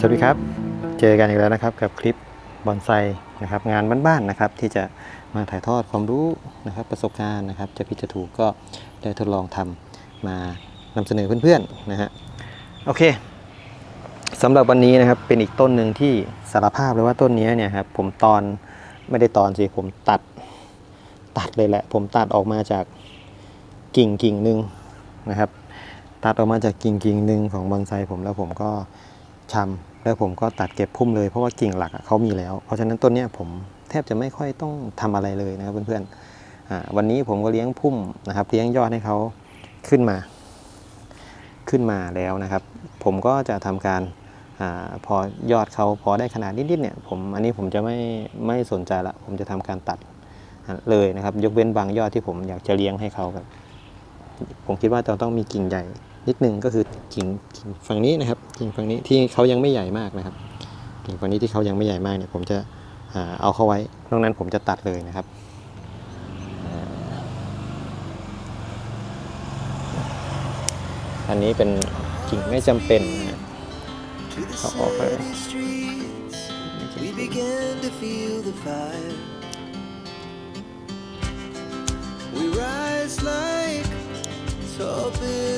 สวัสดีครับ เจอกันอีกแล้วนะครับกับคลิปบอนไซนะครับงานบ้านๆนะครับที่จะมาถ่ายทอดความรู้นะครับประสบการณ์นะครับจะผิดจะถูกก็ได้ทดลองทำมานำเสนอเพื่อนๆนะฮะโอเคสำหรับวันนี้นะครับเป็นอีกต้นหนึ่งที่สารภาพเลยว่าต้นนี้เนี่ยครับผมตอนไม่ได้ตอนสิผมตัดตัดเลยแหละ ผมตัดออกมาจากกิ่งกิ่งหนึ่งนะครับ ตัดออกมาจากกิ่งกิ่งหนึ่งของบอนไซผมแล้วผมก็ ชำแล้วผมก็ตัดเก็บพุ่มเลยเพราะว่ากิ่งหลักเขามีแล้ว เพราะฉะนั้นต้นเนี้ยผมแทบจะไม่ค่อยต้องทำอะไรเลยนะครับเพื่อนๆวันนี้ผมก็เลี้ยงพุ่มนะครับ เลี้ยงยอดให้เขาขึ้นมา ขึ้นมาแล้วนะครับ ผมก็จะทำการอาพอยอดเขาพอได้ขนาดนิดๆเนี่ยผมอันนี้ผมจะไม่ไม่สนใจละ ผมจะทำการตัดเลยนะครับ ยกเว้นบางยอดที่ผมอยากจะเลี้ยงให้เขาแบบผมคิดว่าจะต้องมีกิ่งใหญ่ นิดนึงก็คือกิ่งกิ่งฝั่งนี้นะครับ กิ่งฝั่งนี้ที่เขายังไม่ใหญ่มากนะครับ กิ่งฝั่งนี้ที่เขายังไม่ใหญ่มากเนี่ยผมจะเอาเข้าไว้นอกนั้นผมจะตัดเลยนะครับอันนี้เป็นกิ่งไม่จำเป็นนะฮะ To the Oh, okay. sunny streets, we began to feel the fire. We rise like tall buildings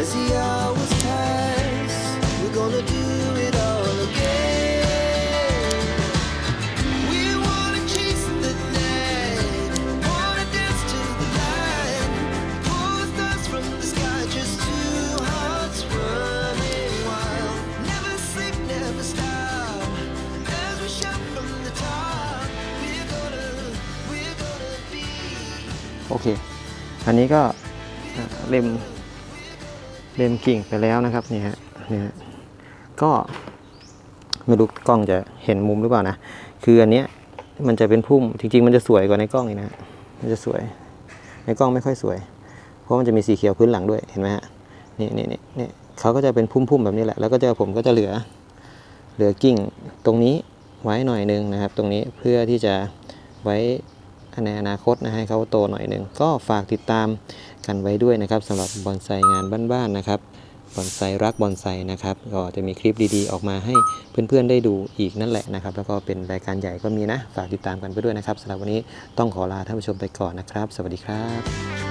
As the hours pass. We're gonna do it all again. We wanna chase the night, wanna dance to the light, pull the stars from the sky, just two hearts running wild. Never sleep, never stop. As we shout from the top, we're gonna, we're gonna be. โอเค อันนี้ก็อ่าเล็ม เล็มกิ่งไปแล้วนะครับนี่ฮะนี่ฮะก็ไม่รู้กล้องจะเห็นมุมหรือเปล่านะ คืออันเนี้ยมันจะเป็นพุ่มจริงๆ มันจะสวยกว่าในกล้องอีกนะมันจะสวย ในกล้องไม่ค่อยสวย เพราะมันจะมีสีเขียวพื้นหลังด้วยเห็นไหมฮะนี่นี่นี่นี่เขาก็จะเป็นพุ่มๆแบบนี้แหละ แล้วก็จะผมก็จะเหลือเหลือกิ่งตรงนี้ไว้หน่อยนึงนะครับ ตรงนี้เพื่อที่จะไว้ ในอนาคตนะให้เขาโตหน่อยหนึ่งก็ฝากติดตามกันไว้ด้วยนะครับสำหรับบอนไซงานบ้านๆนะครับบอนไซรักบอนไซนะครับก็จะมีคลิปดีๆ ออกมาให้เพื่อนๆได้ดูอีกนั่นแหละนะครับ แล้วก็เป็นรายการใหญ่ก็มีนะ ฝากติดตามกันไปด้วยนะครับสำหรับวันนี้ต้องขอลาท่านผู้ชมไปก่อนนะครับ สวัสดีครับ